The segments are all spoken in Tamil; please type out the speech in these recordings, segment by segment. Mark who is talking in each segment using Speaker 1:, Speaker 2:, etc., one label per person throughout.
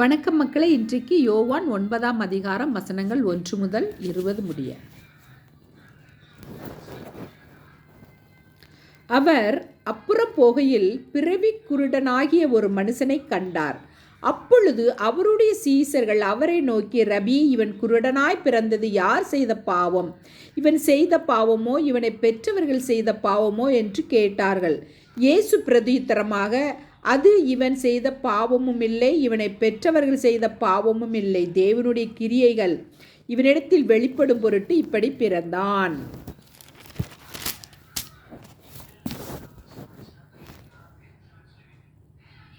Speaker 1: வணக்கம் மக்களை இன்றைக்கு யோவான் ஒன்பதாம் அதிகாரம் வசனங்கள் ஒன்று முதல் இருபது முடிய. அவர் அப்புறம் போகையில் பிறவி குருடனாகிய ஒரு மனுஷனை கண்டார். அப்பொழுது அவருடைய சீசர்கள் அவரை நோக்கி ரபி இவன் குருடனாய் பிறந்தது யார் செய்த பாவம்? இவன் செய்த பாவமோ இவனை பெற்றவர்கள் செய்த பாவமோ? என்று கேட்டார்கள். இயேசு பிரதித்தரமாக அது இவன் செய்த பாவமும் இல்லை இவனை பெற்றவர்கள் செய்த பாவமும் இல்லை. தேவனுடைய கிரியைகள் இவனிடத்தில் வெளிப்படும் பொருட்டு இப்படி பிறந்தான்.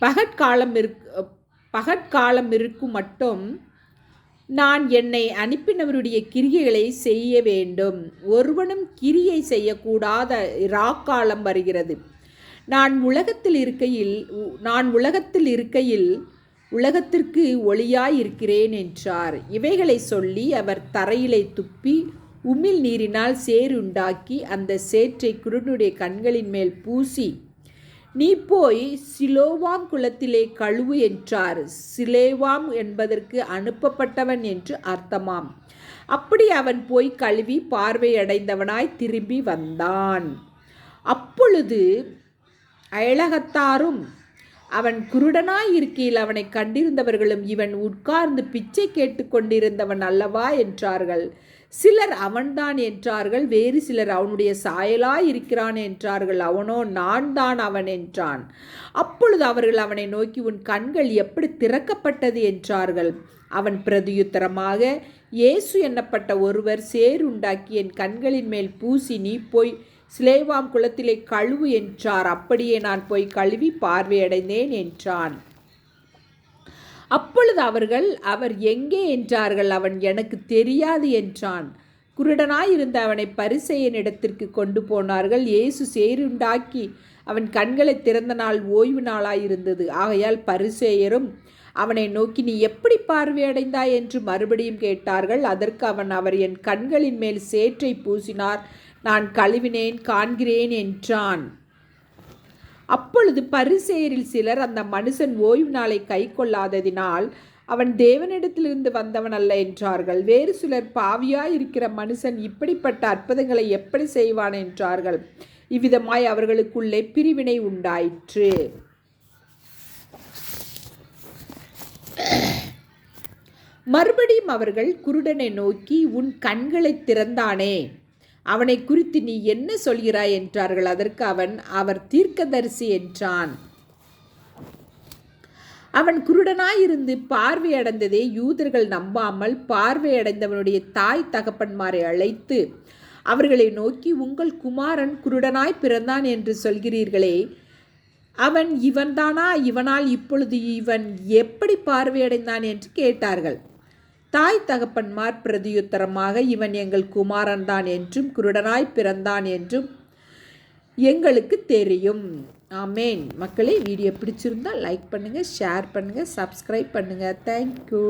Speaker 1: பகற்காலம் இருக் பகற்காலம் இருக்கும் மட்டும் நான் என்னை அனுப்பினவருடைய கிரியைகளை செய்ய வேண்டும். ஒருவனும் கிரியை செய்யக்கூடாத ராக்காலம் வருகிறது. நான் உலகத்தில் இருக்கையில் நான் உலகத்தில் இருக்கையில் உலகத்திற்கு ஒளியாய் இருக்கிறேன் என்றார். இவைகளை சொல்லி அவர் தரையிலே துப்பி உமிழ் நீரினால் சேருண்டாக்கி அந்த சேற்றை குருனுடைய கண்களின் மேல் பூசி நீ போய் சிலோவாம் குளத்திலே கழுவு என்றார். சிலேவாம் என்பதற்கு அனுப்பப்பட்டவன் என்று அர்த்தமாம். அப்படி அவன் போய் கழுவி பார்வையடைந்தவனாய் திரும்பி வந்தான். அப்பொழுது அழகத்தாரும் அவன் குருடனாய் இருக்கையில் அவனை கண்டிருந்தவர்களும் இவன் உட்கார்ந்து பிச்சை கேட்டு கொண்டிருந்தவன் அல்லவா என்றார்கள். சிலர் அவன்தான் என்றார்கள் வேறு சிலர் அவனுடைய சாயலாய் இருக்கிறான் என்றார்கள். அவனோ நான் தான் அவன் என்றான். அப்பொழுது அவர்கள் அவனை நோக்கி உன் கண்கள் எப்படி திறக்கப்பட்டது? என்றார்கள். அவன் பிரதியுத்தரமாக இயேசு எண்ணப்பட்ட ஒருவர் சேருண்டாக்கி என் கண்களின் மேல் பூசி நீ போய் சிலேவாம் குளத்திலே கழுவு என்றார். அப்படியே நான் போய் கழுவி பார்வையடைந்தேன் என்றான். அப்பொழுது அவர்கள் அவர் எங்கே என்றார்கள்? அவன் எனக்கு தெரியாது என்றான். குருடனாயிருந்த அவனை பரிசெயன் இடத்திற்கு கொண்டு போனார்கள். இயேசு சேருண்டாக்கி அவன் கண்களை திறந்த நாள் ஓய்வு நாளாயிருந்தது. ஆகையால் பரிசேயரும் அவனை நோக்கி நீ எப்படி பார்வையடைந்தாய்? என்று மறுபடியும் கேட்டார்கள். அதற்கு அவன் அவர் என் கண்களின் மேல் சேற்றை பூசினார். நான் கழுவினேன் காண்கிறேன் என்றான். அப்பொழுது பரிசேரில் சிலர் அந்த மனுஷன் ஓய்வு நாளை கை கொள்ளாததினால் அவன் தேவனிடத்திலிருந்து வந்தவன் அல்ல என்றார்கள். வேறு சிலர் பாவியாய் இருக்கிற மனுஷன் இப்படிப்பட்ட அற்புதங்களை எப்படி செய்வான் என்றார்கள். இவ்விதமாய் அவர்களுக்குள்ளே பிரிவினை உண்டாயிற்று. மறுபடியும் அவர்கள் குருடனை நோக்கி உன் கண்களை திறந்தானே? அவனை குறித்து நீ என்ன சொல்கிறாய் என்றார்கள். அதற்கு அவன் அவர் தீர்க்கதரிசி என்றான். அவன் குருடனாயிருந்து பார்வையடைந்ததே யூதர்கள் நம்பாமல் பார்வையடைந்தவனுடைய தாய் தகப்பன்மாரை அழைத்து அவர்களை நோக்கி உங்கள் குமாரன் குருடனாய் பிறந்தான் என்று சொல்கிறீர்களே. அவன் இவன்தானா? இவனால் இப்பொழுது இவன் எப்படி பார்வையடைந்தான் என்று கேட்டார்கள். தாய் தகப்பன்மார் பிரதியுத்தரமாக இவன் எங்கள் குமாரன் தான் என்றும் குருடனாய் பிறந்தான் என்றும் எங்களுக்கு தெரியும். ஆமேன். மக்களே வீடியோ பிடிச்சிருந்தால் லைக் பண்ணுங்கள் ஷேர் பண்ணுங்கள் சப்ஸ்கிரைப் பண்ணுங்கள் தேங்க்யூ